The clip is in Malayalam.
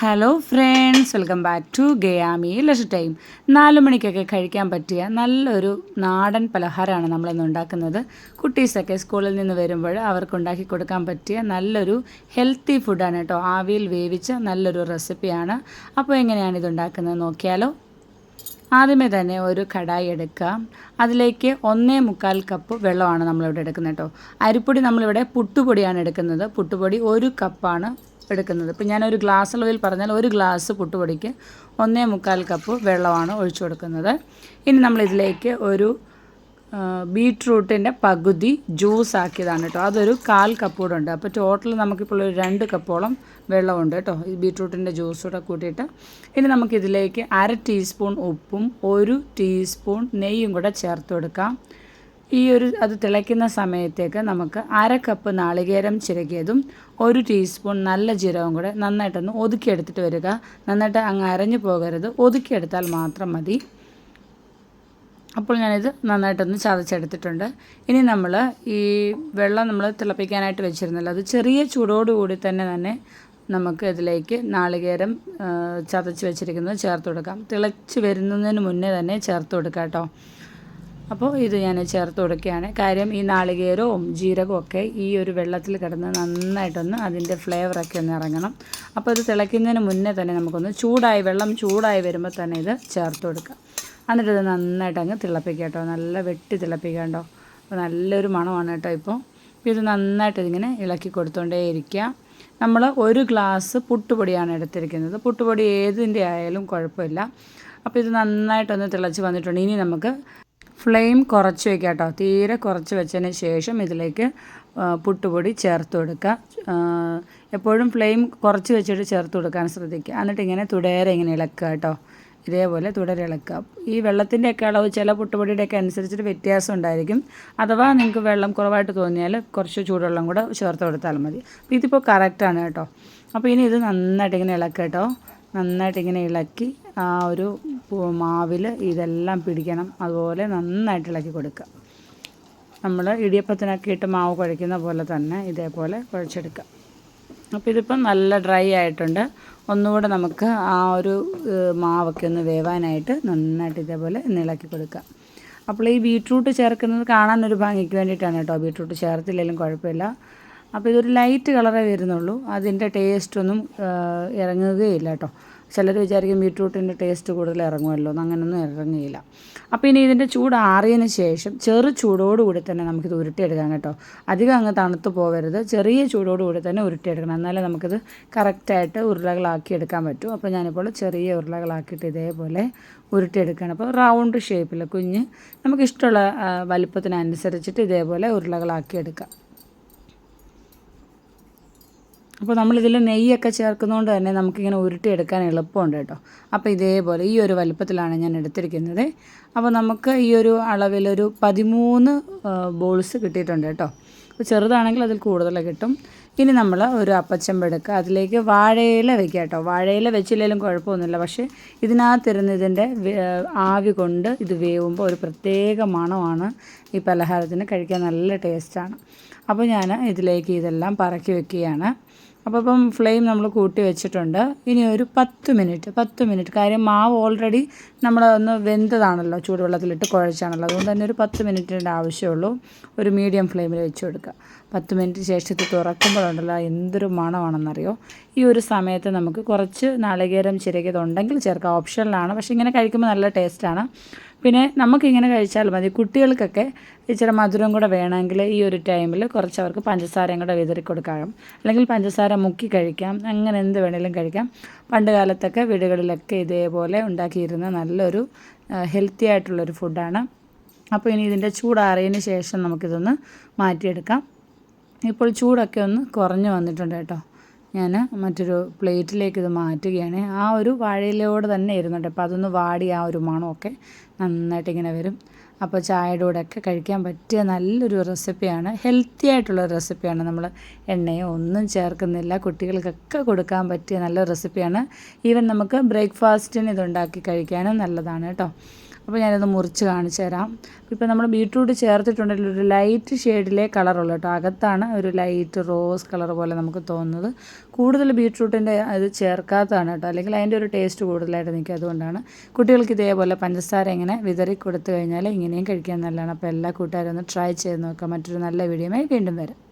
Hello friends welcome back to ഗയാമി Lush time നാല് മണിക്കൊക്കെ കഴിക്കാൻ പറ്റിയ നല്ലൊരു നാടൻ പലഹാരമാണ് നമ്മളിന്ന് ഉണ്ടാക്കുന്നത്. കുട്ടീസൊക്കെ സ്കൂളിൽ നിന്ന് വരുമ്പോൾ അവർക്ക് ഉണ്ടാക്കി കൊടുക്കാൻ പറ്റിയ നല്ലൊരു ഹെൽത്തി ഫുഡാണ് കേട്ടോ. ആവിയിൽ വേവിച്ച നല്ലൊരു റെസിപ്പിയാണ് അപ്പോൾ എങ്ങനെയാണ് ഇത് ഉണ്ടാക്കുന്നത് നോക്കിയാലോ. ആദ്യമേ തന്നെ ഒരു കടായി എടുക്കുക അതിലേക്ക് ഒന്നേ മുക്കാൽ കപ്പ് വെള്ളമാണ് നമ്മളിവിടെ എടുക്കുന്നത് കേട്ടോ. അരിപ്പൊടി നമ്മളിവിടെ പുട്ടുപൊടിയാണ് എടുക്കുന്നത്. പുട്ടുപൊടി ഒരു കപ്പാണ്. എടുക്കുന്നത്. ഇപ്പം ഞാനൊരു ഗ്ലാസ് അളവിൽ പറഞ്ഞാൽ ഒരു ഗ്ലാസ് പുട്ടുപൊടിക്ക് ഒന്നേ മുക്കാൽ കപ്പ് വെള്ളമാണ് ഒഴിച്ചു കൊടുക്കുന്നത്. ഇനി നമ്മളിതിലേക്ക് ഒരു ബീട്രൂട്ടിന്റെ പകുതി ജ്യൂസ് ആക്കിയതാണ് കേട്ടോ. അതൊരു കാൽ കപ്പ് കൂടെ ഉണ്ട്. അപ്പോൾ ടോട്ടൽ നമുക്കിപ്പോൾ ഒരു രണ്ട് കപ്പോളം വെള്ളമുണ്ട് കേട്ടോ. ഈ ബീട്രൂട്ടിന്റെ ജ്യൂസ് കൂടെ കൂട്ടിയിട്ട്. ഇനി നമുക്കിതിലേക്ക് അര ടീസ്പൂൺ ഉപ്പും ഒരു ടീസ്പൂൺ നെയ്യും കൂടെ ചേർത്ത് കൊടുക്കാം ഈ ഒരു അത് തിളയ്ക്കുന്ന സമയത്തേക്ക് നമുക്ക് അര കപ്പ് നാളികേരം ചിരകിയതും ഒരു ടീസ്പൂൺ നല്ല ജീരകവും കൂടെ നന്നായിട്ടൊന്ന് ഒതുക്കിയെടുത്തിട്ട് വരിക. നന്നായിട്ട് അങ്ങ് അരഞ്ഞു പോകരുത്. ഒതുക്കിയെടുത്താൽ മാത്രം മതി. അപ്പോൾ ഞാനിത് നന്നായിട്ടൊന്ന് ചതച്ചെടുത്തിട്ടുണ്ട്. ഇനി നമ്മൾ ഈ വെള്ളം നമ്മൾ തിളപ്പിക്കാനായിട്ട് വെച്ചിരുന്നല്ലോ അത് ചെറിയ ചൂടോടുകൂടി തന്നെ തന്നെ നമുക്ക് ഇതിലേക്ക് നാളികേരം ചതച്ച് വെച്ചിരിക്കുന്നത് ചേർത്ത് കൊടുക്കാം. തിളച്ച് വരുന്നതിന് മുന്നേ തന്നെ ചേർത്ത് കൊടുക്കാം കേട്ടോ. അപ്പോൾ ഇത് ഞാൻ ചേർത്ത് കൊടുക്കുകയാണ്. കാര്യം ഈ നാളികേരവും ജീരകവും ഒക്കെ ഈ ഒരു വെള്ളത്തിൽ കിടന്ന് നന്നായിട്ടൊന്ന് അതിന്റെ ഫ്ലേവറൊക്കെ ഒന്ന് ഇറങ്ങണം. അപ്പോൾ ഇത് തിളയ്ക്കുന്നതിന് മുന്നേ തന്നെ നമുക്കൊന്ന് ചൂടായി വെള്ളം ചൂടായി വരുമ്പോൾ തന്നെ ഇത് ചേർത്ത് കൊടുക്കുക എന്നിട്ട് ഇത് നന്നായിട്ട് അങ്ങ് തിളപ്പിക്കുക കേട്ടോ. നല്ല വെട്ടി തിളപ്പിക്കുക അപ്പോൾ നല്ലൊരു മണമാണ് കേട്ടോ ഇപ്പോൾ ഇത് നന്നായിട്ട് ഇതിങ്ങനെ ഇളക്കി കൊടുത്തുകൊണ്ടേ ഇരിക്കുക നമ്മൾ ഒരു ഗ്ലാസ് പുട്ടുപൊടിയാണ് എടുത്തിരിക്കുന്നത്. പുട്ടുപൊടി ഏതിന്റെ ആയാലും കുഴപ്പമില്ല. അപ്പോൾ ഇത് നന്നായിട്ടൊന്ന് തിളച്ച് വന്നിട്ടുണ്ട്. ഇനി നമുക്ക് ഫ്ലെയിം കുറച്ച് വയ്ക്കുക കേട്ടോ തീരെ കുറച്ച് വെച്ചതിന് ശേഷം ഇതിലേക്ക് പുട്ടുപൊടി ചേർത്ത് കൊടുക്കുക. എപ്പോഴും ഫ്ലെയിം കുറച്ച് വെച്ചിട്ട് ചേർത്ത് കൊടുക്കാൻ ശ്രദ്ധിക്കുക. എന്നിട്ട് ഇങ്ങനെ തുടരെ ഇങ്ങനെ ഇളക്കുക കേട്ടോ. ഇതേപോലെ തുടരെ ഇളക്കുക. ഈ വെള്ളത്തിന്റെയൊക്കെ അളവ് ചില പുട്ടുപൊടിയുടെ പുട്ടുപൊടിയുടെയൊക്കെ അനുസരിച്ചിട്ട് വ്യത്യാസം ഉണ്ടായിരിക്കും. അഥവാ നിങ്ങൾക്ക് വെള്ളം കുറവായിട്ട് തോന്നിയാൽ കുറച്ച് ചൂടുവെള്ളം കൂടെ ചേർത്ത് കൊടുത്താൽ മതി. അപ്പോൾ ഇതിപ്പോൾ കറക്റ്റാണ് കേട്ടോ. അപ്പോൾ ഇനി ഇത് നന്നായിട്ട് ഇങ്ങനെ ഇളക്കുക കേട്ടോ. നന്നായിട്ട് ഇങ്ങനെ ഇളക്കി ആ ഒരു മാവിൽ ഇതെല്ലാം പിടിക്കണം. അതുപോലെ നന്നായിട്ട് ഇളക്കി കൊടുക്കുക. നമ്മൾ ഇടിയപ്പത്തിനൊക്കെ ഇട്ട് മാവ് കുഴയ്ക്കുന്ന പോലെ തന്നെ ഇതേപോലെ കുഴച്ചെടുക്കുക. അപ്പോൾ ഇതിപ്പം നല്ല ഡ്രൈ ആയിട്ടുണ്ട്. ഒന്നുകൂടെ നമുക്ക് ആ ഒരു മാവൊക്കെ ഒന്ന് വേവാനായിട്ട് നന്നായിട്ട് ഇതേപോലെ ഇളക്കി കൊടുക്കുക. അപ്പോൾ ഈ ബീട്രൂട്ട് ചേർക്കുന്നത് കാണാൻ ഒരു ഭംഗിക്ക് വേണ്ടിയിട്ടാണ് കേട്ടോ ബീട്രൂട്ട്. ചേർത്തില്ലെങ്കിലും കുഴപ്പമില്ല. അപ്പോൾ ഇതൊരു ലൈറ്റ് കളറേ വരുന്നുള്ളൂ. അതിന്റെ ടേസ്റ്റൊന്നും ഇറങ്ങുകയില്ല കേട്ടോ. ചിലർ വിചാരിക്കും ബീട്രൂട്ടിന്റെ ടേസ്റ്റ് കൂടുതൽ ഇറങ്ങുമല്ലോ അങ്ങനെയൊന്നും ഇറങ്ങുകയില്ല. അപ്പോൾ ഇനി ഇതിന്റെ ചൂട് ആറിയതിന് ശേഷം ചെറു ചൂടോടുകൂടി തന്നെ നമുക്കിത് ഉരുട്ടിയെടുക്കാം കേട്ടോ. അധികം അങ്ങ് തണുത്ത് പോകരുത്. ചെറിയ ചൂടോടുകൂടി തന്നെ ഉരുട്ടിയെടുക്കണം. എന്നാലേ നമുക്കിത് കറക്റ്റായിട്ട് ഉരുളകളാക്കി എടുക്കാൻ പറ്റും. അപ്പോൾ ഞാനിപ്പോൾ ചെറിയ ഉരുളകളാക്കിയിട്ട് ഇതേപോലെ ഉരുട്ടിയെടുക്കുകയാണ്. അപ്പോൾ റൗണ്ട് ഷേപ്പിൽ കുഞ്ഞ് നമുക്കിഷ്ടമുള്ള വലുപ്പത്തിനനുസരിച്ചിട്ട് ഇതേപോലെ ഉരുളകളാക്കി എടുക്കാം അപ്പോൾ നമ്മളിതിൽ നെയ്യൊക്കെ ചേർക്കുന്നതുകൊണ്ട് തന്നെ നമുക്കിങ്ങനെ ഉരുട്ടിയെടുക്കാൻ എളുപ്പമുണ്ട് കേട്ടോ. അപ്പോൾ ഇതേപോലെ ഈ ഒരു വലുപ്പത്തിലാണ് ഞാൻ എടുത്തിരിക്കുന്നത്. അപ്പോൾ നമുക്ക് ഈ ഒരു അളവിലൊരു പതിമൂന്ന് ബോൾസ് കിട്ടിയിട്ടുണ്ട് കേട്ടോ. അപ്പോൾ ചെറുതാണെങ്കിൽ അതിൽ കൂടുതൽ കിട്ടും. ഇനി നമ്മൾ ഒരു അപ്പച്ചമ്പ് എടുക്കുക. അതിലേക്ക് വാഴയില വെക്കുക കേട്ടോ. വാഴയില വെച്ചില്ലെങ്കിലും കുഴപ്പമൊന്നുമില്ല. പക്ഷേ ഇതിനകത്തിരുന്ന് ഇതിന്റെ ആവി കൊണ്ട് ഇത് വേവുമ്പോൾ ഒരു പ്രത്യേക മണമാണ് ഈ പലഹാരത്തിന് കഴിക്കാൻ നല്ല ടേസ്റ്റാണ്. അപ്പോൾ ഞാൻ ഇതിലേക്ക് ഇതെല്ലാം പറക്കി വെക്കുകയാണ്. അപ്പോൾ ഇപ്പം ഫ്ലെയിം നമ്മൾ കൂട്ടി വെച്ചിട്ടുണ്ട്. ഇനി ഒരു പത്ത് മിനിറ്റ് പത്ത് മിനിറ്റ് കാര്യം മാവ് ഓൾറെഡി നമ്മൾ ഒന്ന് വെന്തതാണല്ലോ ചൂടുവെള്ളത്തിലിട്ട് കുഴച്ചാണല്ലോ. അതുകൊണ്ട് തന്നെ ഒരു പത്ത് മിനിറ്റിന്റെ ആവശ്യമുള്ളൂ. ഒരു മീഡിയം ഫ്ലെയിമിൽ വെച്ച് കൊടുക്കുക. പത്ത് മിനിറ്റ് ശേഷം ഇത് തുറക്കുമ്പോഴുണ്ടല്ലോ എന്തൊരു മണമാണെന്നറിയോ? ഈ ഒരു സമയത്ത് നമുക്ക് കുറച്ച് നാളികേരം ചിരകിയതുണ്ടെങ്കിൽ ചേർക്കാം ഓപ്ഷനിലാണ്. പക്ഷേ ഇങ്ങനെ കഴിക്കുമ്പോൾ നല്ല ടേസ്റ്റാണ്. പിന്നെ നമുക്കിങ്ങനെ കഴിച്ചാൽ മതി. കുട്ടികൾക്കൊക്കെ ഇച്ചിരി മധുരം കൂടെ വേണമെങ്കിൽ ഈ ഒരു ടൈമിൽ കുറച്ച് അവർക്ക് പഞ്ചസാരയും കൂടെ വിതറി കൊടുക്കാം. അല്ലെങ്കിൽ പഞ്ചസാര മുക്കി കഴിക്കാം. അങ്ങനെ എന്ത് വേണേലും കഴിക്കാം. പണ്ട് കാലത്തൊക്കെ വീടുകളിലൊക്കെ ഇതേപോലെ ഉണ്ടാക്കിയിരുന്ന നല്ലൊരു ഹെൽത്തി ആയിട്ടുള്ളൊരു ഫുഡാണ്. അപ്പോൾ ഇനി ഇതിന്റെ ചൂടാറിയതിന് ശേഷം നമുക്കിതൊന്ന് മാറ്റിയെടുക്കാം. ഇപ്പോൾ ചൂടൊക്കെ ഒന്ന് കുറഞ്ഞു വന്നിട്ടുണ്ട് കേട്ടോ. ഞാൻ മറ്റൊരു പ്ലേറ്റിലേക്ക് ഇത് മാറ്റുകയാണ്. ആ ഒരു വാഴയിലയോട് തന്നെ ഇരുന്നുണ്ട് അപ്പോൾ അതൊന്ന് വാടി ആ ഒരു മണമൊക്കെ നന്നായിട്ട് ഇങ്ങനെ വരും. അപ്പോൾ ചായയുടെ കൂടെയൊക്കെ കഴിക്കാൻ പറ്റിയ നല്ലൊരു റെസിപ്പിയാണ്. ഹെൽത്തി ആയിട്ടുള്ള റെസിപ്പിയാണ് നമ്മൾ എണ്ണയോ ഒന്നും ചേർക്കുന്നില്ല. കുട്ടികൾക്കൊക്കെ കൊടുക്കാൻ പറ്റിയ നല്ല റെസിപ്പിയാണ്. ഈവൻ നമുക്ക് ബ്രേക്ക്ഫാസ്റ്റിന് ഇതുണ്ടാക്കി കഴിക്കാനും നല്ലതാണ് കേട്ടോ. അപ്പോൾ ഞാനത് മുറിച്ച് കാണിച്ചു തരാം. ഇപ്പോൾ നമ്മൾ ബീട്രൂട്ട് ചേർത്തിട്ടുണ്ടെങ്കിൽ ഒരു ലൈറ്റ് ഷെയ്ഡിലെ കളറുള്ളൂ കേട്ടോ. അകത്താണ് ഒരു ലൈറ്റ് റോസ് കളർ പോലെ നമുക്ക് തോന്നുന്നത്. കൂടുതൽ ബീട്രൂട്ടിന്റെ അത് ചേർക്കാത്തതാണ് കേട്ടോ. അല്ലെങ്കിൽ അതിന്റെ ഒരു ടേസ്റ്റ് കൂടുതലായിട്ട് നിൽക്കുക അതുകൊണ്ടാണ്. കുട്ടികൾക്ക് ഇതേപോലെ പഞ്ചസാര ഇങ്ങനെ വിതറി കൊടുത്തു കഴിഞ്ഞാൽ ഇങ്ങനെയും കഴിക്കാൻ നല്ലതാണ്. അപ്പോൾ എല്ലാ കൂട്ടുകാരും ഒന്ന് ട്രൈ ചെയ്ത് നോക്കാം. മറ്റൊരു നല്ല വീഡിയോയുമായി വീണ്ടും വരാം.